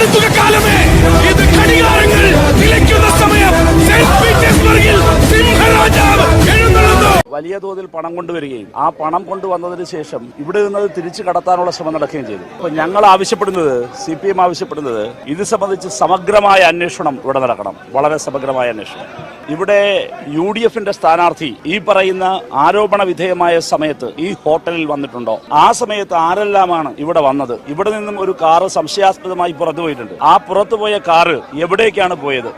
അടയാളപ്പെടുത്തുക കാലമേ. ഇത് നിലയ്ക്കുന്ന സമയം. സെന്റ് പീറ്റേഴ്സ്ബർഗിൽ സിംഹരാജാവ് വലിയ തോതിൽ പണം കൊണ്ടുവരികയും ആ പണം കൊണ്ടുവന്നതിന് ശേഷം ഇവിടെ നിന്ന് തിരിച്ചു കടത്താനുള്ള ശ്രമം നടക്കുകയും ചെയ്തു. അപ്പൊ ഞങ്ങൾ ആവശ്യപ്പെടുന്നത് സി പി എം ആവശ്യപ്പെടുന്നത് ഇത് സംബന്ധിച്ച് സമഗ്രമായ അന്വേഷണം ഇവിടെ നടക്കണം. വളരെ സമഗ്രമായ അന്വേഷണം. ഇവിടെ യു ഡി എഫിന്റെ സ്ഥാനാർത്ഥി ഈ പറയുന്ന ആരോപണ വിധേയമായ സമയത്ത് ഈ ഹോട്ടലിൽ വന്നിട്ടുണ്ടോ? ആ സമയത്ത് ആരെല്ലാമാണ് ഇവിടെ വന്നത്? ഇവിടെ നിന്നും ഒരു കാറ് സംശയാസ്പദമായി പുറത്തു പോയിട്ടുണ്ട്. ആ പുറത്തുപോയ കാറ് എവിടേക്കാണ് പോയത്?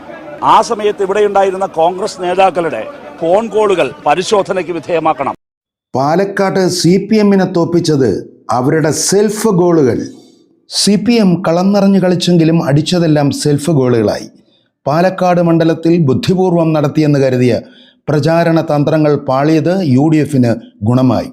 ആ സമയത്ത് ഇവിടെ ഉണ്ടായിരുന്ന കോൺഗ്രസ് നേതാക്കളുടെ ഫോൺ കോളുകൾ പരിശോധനയ്ക്ക് വിധേയമാക്കണം. പാലക്കാട് സി പി എമ്മിനെ തോപ്പിച്ചത് അവരുടെ സെൽഫ് ഗോളുകൾ. സി പി എം കളം നിറഞ്ഞു കളിച്ചെങ്കിലും അടിച്ചതെല്ലാം സെൽഫ് ഗോളുകളായി. പാലക്കാട് മണ്ഡലത്തിൽ ബുദ്ധിപൂർവം നടത്തിയെന്ന് കരുതിയ പ്രചാരണ തന്ത്രങ്ങൾ പാളിയത് യു ഡി എഫിന് ഗുണമായി.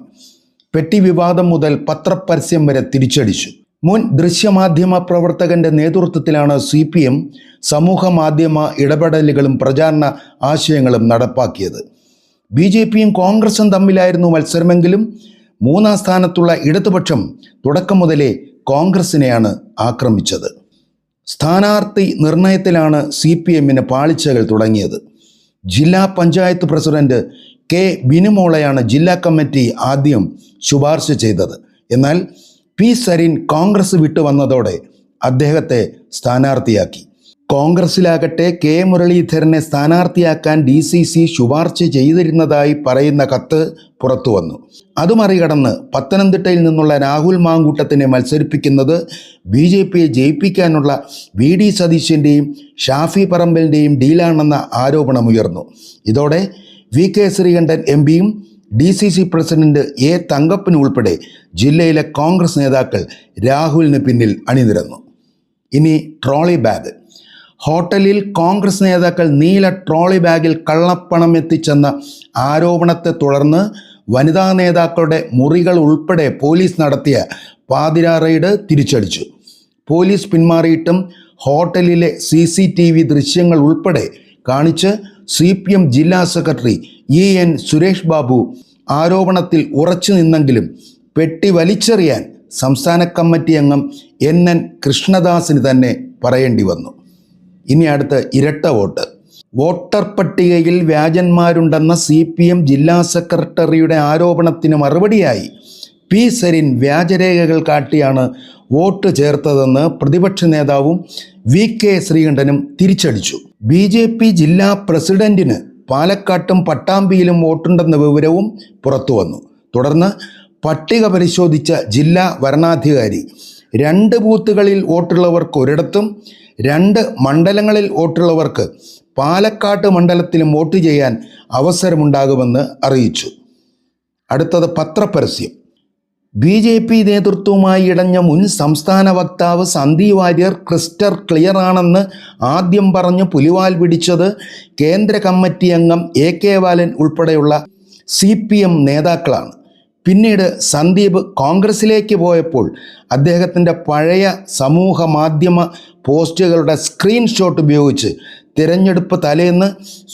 പെട്ടി വിവാദം മുതൽ പത്രപരസ്യം വരെ തിരിച്ചടിച്ചു. മുൻ ദൃശ്യമാധ്യമ പ്രവർത്തകന്റെ നേതൃത്വത്തിലാണ് സി പി എം സമൂഹ മാധ്യമ ഇടപെടലുകളും പ്രചാരണ ആശയങ്ങളും നടപ്പാക്കിയത്. ബി ജെ പിയും കോൺഗ്രസും തമ്മിലായിരുന്നു മത്സരമെങ്കിലും മൂന്നാം സ്ഥാനത്തുള്ള ഇടതുപക്ഷം തുടക്കം മുതലേ കോൺഗ്രസിനെയാണ് ആക്രമിച്ചത്. സ്ഥാനാർത്ഥി നിർണയത്തിലാണ് സി പി എമ്മിന് പാളിച്ചകൾ തുടങ്ങിയത്. ജില്ലാ പഞ്ചായത്ത് പ്രസിഡന്റ് കെ ബിനുമോളയാണ് ജില്ലാ കമ്മിറ്റി ആദ്യം ശുപാർശ ചെയ്തത്. എന്നാൽ പി സരിൻ കോൺഗ്രസ് വിട്ടുവന്നതോടെ അദ്ദേഹത്തെ സ്ഥാനാർത്ഥിയാക്കി. കോൺഗ്രസിലാകട്ടെ കെ മുരളീധരനെ സ്ഥാനാർത്ഥിയാക്കാൻ ഡി സി സി ശുപാർശ ചെയ്തിരുന്നതായി പറയുന്ന കത്ത് പുറത്തുവന്നു. അത് മറികടന്ന് പത്തനംതിട്ടയിൽ നിന്നുള്ള രാഹുൽ മാങ്കൂട്ടത്തിനെ മത്സരിപ്പിക്കുന്നത് ബി ജെ പിയെ ജയിപ്പിക്കാനുള്ള വി ഡി സതീശന്റെയും ഷാഫി പറമ്പലിന്റെയും ഡീലാണെന്ന ആരോപണമുയർന്നു. ഇതോടെ വി കെ ശ്രീകണ്ഠൻ എം പിയും D C C president A Thankappan ഉൾപ്പെടെ ജില്ലയിലെ കോൺഗ്രസ് നേതാക്കൾ രാഹുലിന് പിന്നിൽ അണിനിരന്നു. ഇനി ട്രോളി ബാഗ്. ഹോട്ടലിൽ കോൺഗ്രസ് നേതാക്കൾ നീല ട്രോളി ബാഗിൽ കള്ളപ്പണം എത്തിച്ചെന്ന ആരോപണത്തെ തുടർന്ന് വനിതാ നേതാക്കളുടെ മുറികൾ ഉൾപ്പെടെ പോലീസ് നടത്തിയ പാതിരാ റെയ്ഡ് തിരിച്ചടിച്ചു. പോലീസ് പിന്മാറിയിട്ടും ഹോട്ടലിലെ സി സി ടി വി ദൃശ്യങ്ങൾ ഉൾപ്പെടെ കാണിച്ച് സി പി എം ജില്ലാ secretary E N Suresh Babu ആരോപണത്തിൽ ഉറച്ചു നിന്നെങ്കിലും പെട്ടി വലിച്ചെറിയാൻ സംസ്ഥാന കമ്മിറ്റി അംഗം എൻ എൻ കൃഷ്ണദാസിന് തന്നെ പറയേണ്ടി വന്നു. ഇനി അടുത്ത് ഇരട്ട വോട്ട്. വോട്ടർ പട്ടികയിൽ വ്യാജന്മാരുണ്ടെന്ന സി പി എം ജില്ലാ സെക്രട്ടറിയുടെ ആരോപണത്തിന് മറുപടിയായി. പി സരിൻ വ്യാജരേഖകൾ കാട്ടിയാണ് വോട്ട് ചേർത്തതെന്ന് പ്രതിപക്ഷ നേതാവും വി കെ ശ്രീകണ്ഠനും തിരിച്ചടിച്ചു. ബി ജെ പി ജില്ലാ പ്രസിഡന്റിന് പാലക്കാട്ടും പട്ടാമ്പിയിലും വോട്ടുണ്ടെന്ന വിവരവും പുറത്തു വന്നു തുടർന്ന് പട്ടിക പരിശോധിച്ച ജില്ലാ വരണാധികാരി രണ്ട് ബൂത്തുകളിൽ വോട്ടുള്ളവർക്ക് ഒരിടത്തും രണ്ട് മണ്ഡലങ്ങളിൽ വോട്ടുള്ളവർക്ക് പാലക്കാട്ട് മണ്ഡലത്തിലും വോട്ട് ചെയ്യാൻ അവസരമുണ്ടാകുമെന്ന് അറിയിച്ചു. അടുത്തത് പത്രപരസ്യം. ബി ജെ പി നേതൃത്വവുമായി ഇടഞ്ഞ മുൻ സംസ്ഥാന വക്താവ് സന്ധി വാര്യർ ക്രിസ്റ്റർ ക്ലിയർ ആണെന്ന് ആദ്യം പറഞ്ഞ് പുലിവാൽ പിടിച്ചത് കേന്ദ്ര കമ്മിറ്റി അംഗം എ കെ ബാലൻ ഉൾപ്പെടെയുള്ള സി പി എം നേതാക്കളാണ്. പിന്നീട് സന്ദീപ് കോൺഗ്രസിലേക്ക് പോയപ്പോൾ അദ്ദേഹത്തിന്റെ പഴയ സമൂഹ മാധ്യമ പോസ്റ്റുകളുടെ സ്ക്രീൻഷോട്ട് ഉപയോഗിച്ച് തിരഞ്ഞെടുപ്പ് തലേന്ന്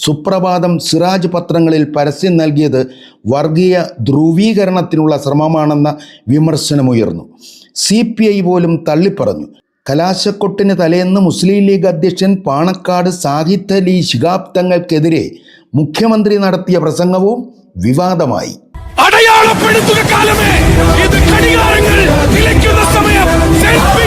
സുപ്രഭാതം സിറാജ് പത്രങ്ങളിൽ പരസ്യം നൽകിയത് വർഗീയ ധ്രുവീകരണത്തിനുള്ള ശ്രമമാണെന്ന വിമർശനമുയർന്നു. സി പി ഐ പോലും തള്ളിപ്പറഞ്ഞു. കലാശക്കൊട്ടിന് തലേന്ന് മുസ്ലിം ലീഗ് അധ്യക്ഷൻ പാണക്കാട് സാഹിത്യ ലീ ശിഖാബ്ദങ്ങൾക്കെതിരെ മുഖ്യമന്ത്രി നടത്തിയ പ്രസംഗവും വിവാദമായി. അടയാളപ്പെടുത്തുക കാലമേ. ഇത് ഘടികാരങ്ങൾ നിലയ്ക്കുന്ന സമയം. സെൽഫി